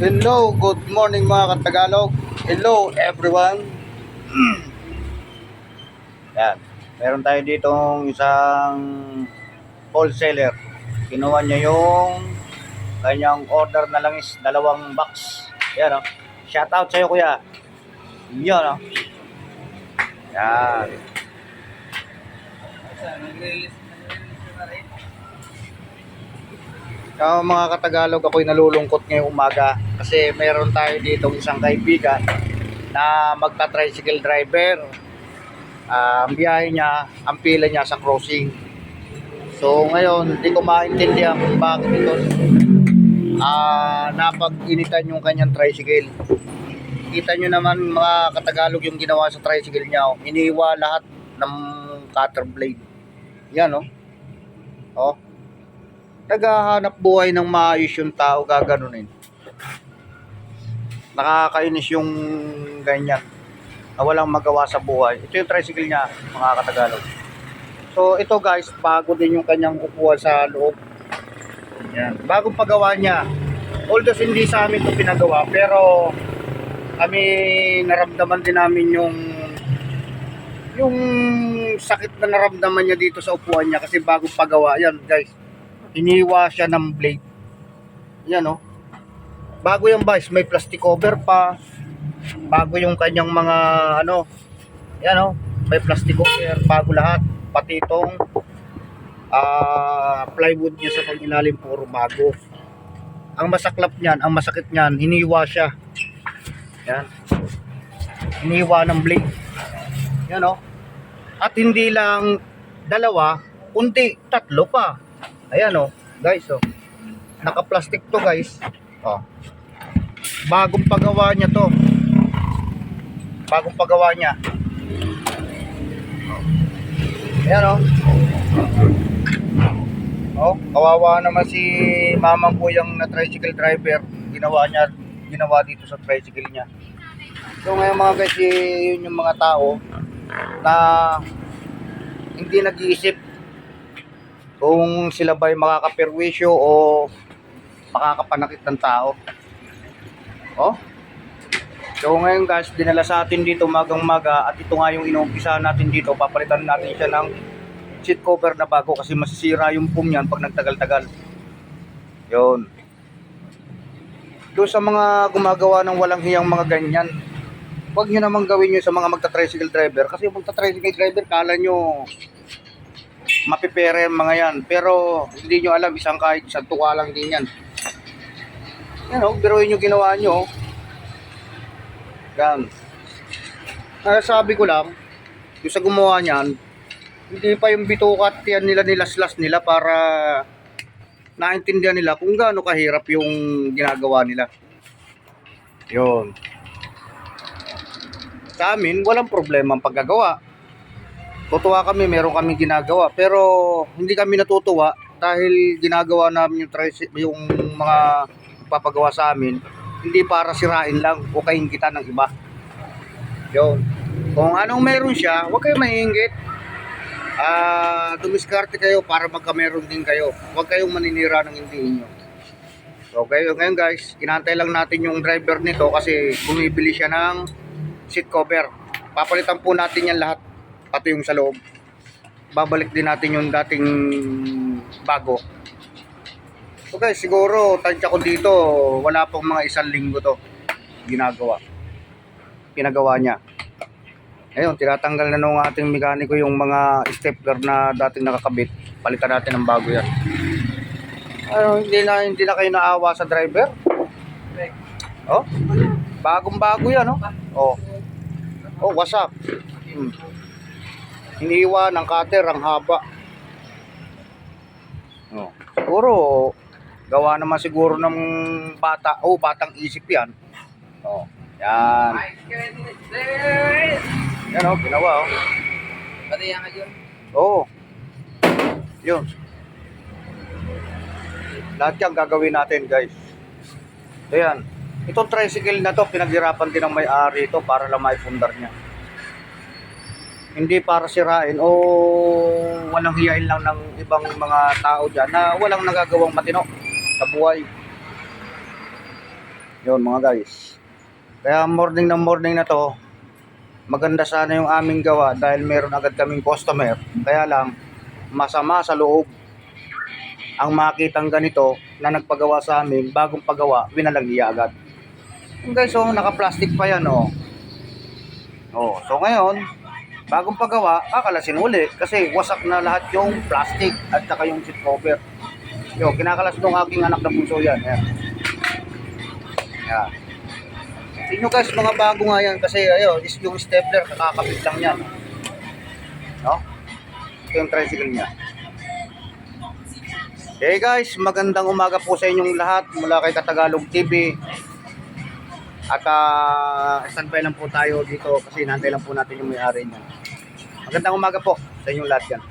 Hello, good morning mga katagalog. Hello everyone. Yan. Meron tayo ditong isang wholesaler. Kinuha niya yung kanyang order na lang is dalawang box. Yan o. Shout out sa'yo kuya. Yan o. Yan. Kaya mga katagalog ako'y nalulungkot ngayong umaga kasi meron tayo ditong isang kaibigan na magta-tricycle driver. Ah, ang biyahe niya, ang pila niya sa crossing. So ngayon, hindi ko maintindihan kung bakit ito ah napag-initan yung kanyang tricycle. Kita nyo naman mga katagalog yung ginawa sa tricycle niya. oh. Iniwa lahat ng cutter blade. Yan oh. Oh naghahanap buhay ng maayos yung tao gaganunin. Nakakainis yung ganyan na walang magawa sa buhay. Ito yung tricycle niya, mga katagalog. So ito guys, bago din yung kanyang upuan sa loob. Yan. Bagong pagawa niya. Although hindi sa amin ito pinagawa, pero kami naramdaman din namin yung yung sakit na naramdaman niya dito sa upuan niya kasi bagong pagawa. Yan guys, iniwa siya ng blade. Yan oh. Bago yung guys, may plastic cover pa. Bago yung kanyang mga ano. Yan oh, may plastic cover, bago lahat. Pati itong ah, plywood niya sa pangilalim puro bago. Ang masaklap niyan, ang masakit niyan, hiniwa siya. Yan. Hiniwa ng blade. Yan oh. At hindi lang dalawa, kundi tatlo pa. Ayan oh, guys oh. Naka-plastic to guys. Oh. Bagong pagawa niya to. Bagong pagawa niya. Ayan oh. Oh, kawawa naman si mamang kuyang na tricycle driver. Ginawa niya, ginawa dito sa tricycle niya. So ngayon mga guys, yun yung mga tao na hindi nag-iisip kung sila ba ay makakaperwisyo o makakapanakit ng tao. Oh. So ngayon guys, dinala sa atin dito magang maga at ito nga yung inumpisa natin dito. Papalitan natin siya ng seat cover na bago kasi masisira yung foam niyan pag nagtagal-tagal. Yun. Doon sa mga gumagawa ng walang hiyang mga ganyan, huwag nyo namang gawin nyo sa mga magta-tricycle driver kasi yung magta-tricycle driver, kala nyo mapipera yung mga yan. Pero hindi nyo alam, isang kahit isang tuka lang din yan. Yan o, biruin nyo ginawa nyo. Yan. Kaya sabi ko lang, yung sa gumawa niyan, hindi pa yung bitukat yan nila nilaslas nila para naintindihan nila kung gaano kahirap yung ginagawa nila. Yun. Sa amin, walang problema ang paggagawa tutuwa kami, meron kami ginagawa. Pero hindi kami natutuwa dahil ginagawa namin yung, yung mga papagawa sa amin, hindi para sirain lang o kaingitan ng iba. Yun. Kung anong meron siya, huwag kayo maingit. Ah, dumiskarte kayo para magkameron din kayo. Huwag kayong maninira ng hindi inyo. So, kayo ngayon guys, inantay lang natin yung driver nito kasi bumibili siya ng seat cover. Papalitan po natin yan lahat pati yung sa loob. Babalik din natin yung dating bago. So guys, siguro tansya ko dito, wala pong mga isang linggo to ginagawa. Pinagawa niya. Ayun, tinatanggal na nung ating mekaniko yung mga stapler na dating nakakabit. Palitan natin ng bago yan. Ano, hindi na, hindi na kayo naawa sa driver? Oh, bagong bago yan, oh. Oh, oh what's up? Hmm iniwa ng cutter ang haba. Oh, siguro gawa naman siguro ng bata, oh batang isip 'yan. Oh, yan. Yan oh, ginawa oh. Pati yan dyan. Oo. Yun. Lahat yan gagawin natin guys. Ayan. Itong tricycle na to, pinaghirapan din ng may-ari ito para lang maipundar niya hindi para sirain o walang hiyain lang ng ibang mga tao dyan na walang nagagawang matino sa buhay. Yun mga guys. Kaya morning na morning na to, maganda sana yung aming gawa dahil meron agad kaming customer. Kaya lang, masama sa loob ang makitang ganito na nagpagawa sa amin, bagong pagawa, winalagya agad. Yung guys, oh, naka-plastic pa yan, oh. Oh, so ngayon, bagong pagawa, kakalasin uli kasi wasak na lahat yung plastic at saka yung seat cover. Yo, kinakalas nung aking anak na bunso yan. Yan. Yan. Tingnan nyo guys, mga bago nga yan kasi ayo, is yung stapler, kakakapit lang yan. No? Ito yung tricycle niya. Hey guys, magandang umaga po sa inyong lahat mula kay Katagalog TV. At uh, standby lang po tayo dito kasi nantay lang po natin yung may-ari niya. Magandang umaga po sa inyong lahat yan.